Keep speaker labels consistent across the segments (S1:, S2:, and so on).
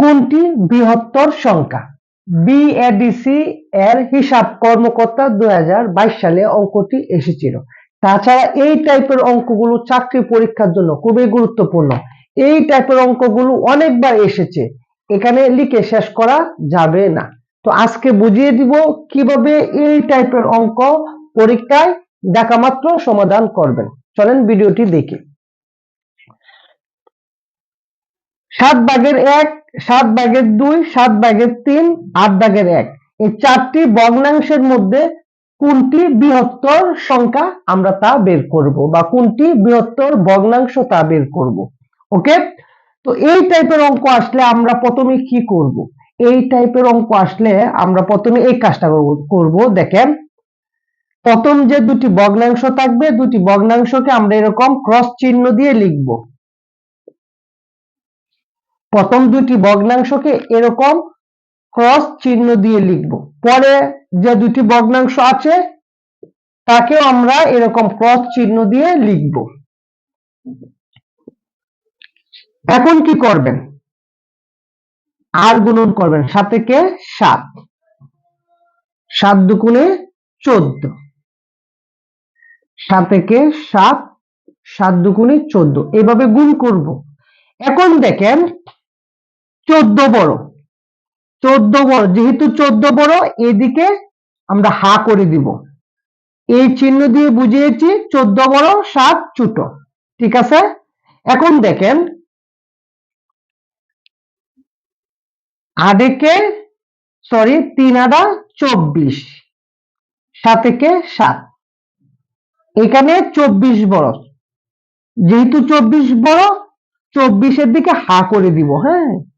S1: কোনটি বৃহত্তর সংখ্যা? বিএডিসি এর হিসাব কর্মকর্তা দুই সালে অঙ্কটি এসেছিল। তাছাড়া এই টাইপের অঙ্কগুলো চাকরি পরীক্ষার জন্য খুবই গুরুত্বপূর্ণ। এই টাইপের অঙ্কগুলো অনেকবার এসেছে। এখানে লিখে শেষ করা যাবে না। তো আজকে বুঝিয়ে দিব কীভাবে এই টাইপের অঙ্ক পরীক্ষায় দেখা মাত্র সমাধান করবেন। চলেন ভিডিওটি দেখি। সাত ভাগের এক সাত ভাগের দুই, সাত ভাগের তিন, আট ভাগের এক। এই চারটি ভগ্নাংশের মধ্যে কোনটি বৃহত্তর সংখ্যা আমরা তা বের করব বা কোনটি বৃহত্তর ভগ্নাংশ তা বের করব। ওকে? তো এই টাইপের অঙ্ক আসলে আমরা প্রথমে কি করব? এই টাইপের অঙ্ক আসলে আমরা প্রথমে এই কাজটা করব, দেখেন। প্রথম যে দুটি ভগ্নাংশ থাকবে, দুটি ভগ্নাংশকে আমরা এরকম ক্রস চিহ্ন দিয়ে লিখব। প্রথম দুটি ভগ্নাংশকে এরকম ক্রস চিহ্ন দিয়ে লিখব। পরে যে দুটি ভগ্নাংশ আছে, তাকেও আমরা এরকম ক্রস চিহ্ন দিয়ে লিখব। এখন কি করবেন? আর গুণন করবেন সাত থেকে সাত। সাত দুগুণে চোদ্দ। সাত থেকে সাত। সাত দুগুণে চোদ্দ। এভাবে গুণ করব। এখন দেখেন চোদ্দ বড়। চোদ্দ বড়, যেহেতু চোদ্দ বড়, এদিকে আমরা হা করে দিব। এই চিহ্ন দিয়ে বুঝিয়েছি, চোদ্দ বড়, সাত ছোট। ঠিক আছে? এখন দেখেন আডেকে সরি তিন আডা চব্বিশ সাতেকে সাত। এখানে চব্বিশ বড়। যেহেতু চব্বিশ বড়, চব্বিশের দিকে হা করে দিব হ্যাঁ?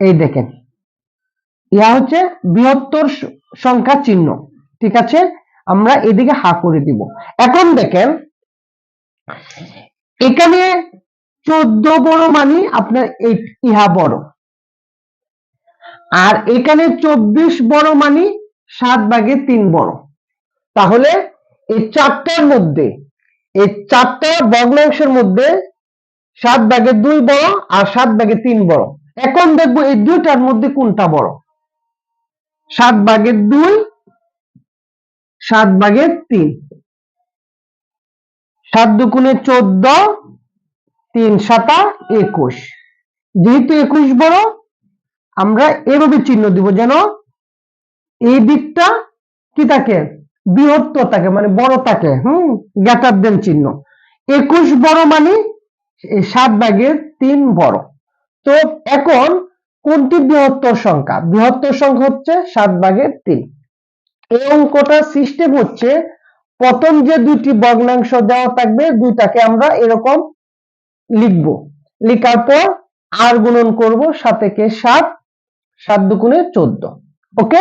S1: এই দেখেন। ইয়া হচ্ছে বৃহত্তর সংখ্যা চিহ্ন। ঠিক আছে? আমরা এদিকে হা করে দিব। এখন দেখেন, এখানে চোদ্দ বড় মানে আপনার ইহা বড়। আর এখানে চব্বিশ বড় মানে সাত ভাগে তিন বড়। তাহলে এই চারটার মধ্যে, এই চারটা ভগ্নাংশের মধ্যে সাত ভাগের দুই বড় আর সাত ভাগের তিন বড়। এখন দেখব এই দুইটার মধ্যে কোনটা বড়? সাত ভাগের দুই, সাত ভাগের তিন। সাত দুগুণে চোদ্দ, তিন সাতা একুশ। যেহেতু একুশ বড়, আমরা এভাবে চিহ্ন দিব যেন এই দিকটা কি থাকে? বৃহত্তর থাকে মানে বড় থাকে, হম? গ্যাটার দেন চিহ্ন। একুশ বড় মানে সাত ভাগের তিন বড়। তো এখন কোনটি বৃহত্তর সংখ্যা? বৃহত্তর সংখ্যা হচ্ছে সাত ভাগের তিন। এই অঙ্কটার সিস্টেম হচ্ছে প্রথম যে দুটি ভগ্নাংশ দেওয়া থাকবে, দুইটাকে আমরা এরকম লিখব। লিখার পর আর গুণন করব সাতেকে সাত সাত দুগুণে চোদ্দ। ওকে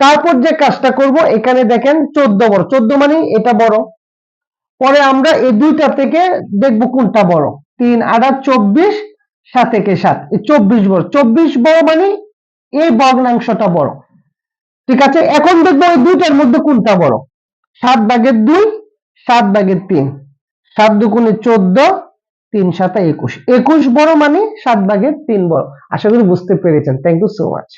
S1: তারপর যে কাজটা করব, এখানে দেখেন চোদ্দ বড়। চোদ্দ মানে এটা বড়। পরে আমরা এই দুইটা থেকে দেখব কোনটা বড়। তিন আড়া চব্বিশ সাত একে সাত চব্বিশ বড় চব্বিশ বড় মানে এই ভগ্নাংশটা বড়। ঠিক আছে? এখন দেখব ওই দুইটার মধ্যে কোনটা বড়? সাত ভাগের দুই, সাত ভাগের তিন। সাত দুগুণে চোদ্দ, তিন সাতা একুশ। একুশ বড় মানে সাত ভাগের তিন বড়। আশা করি বুঝতে পেরেছেন। Thank you so much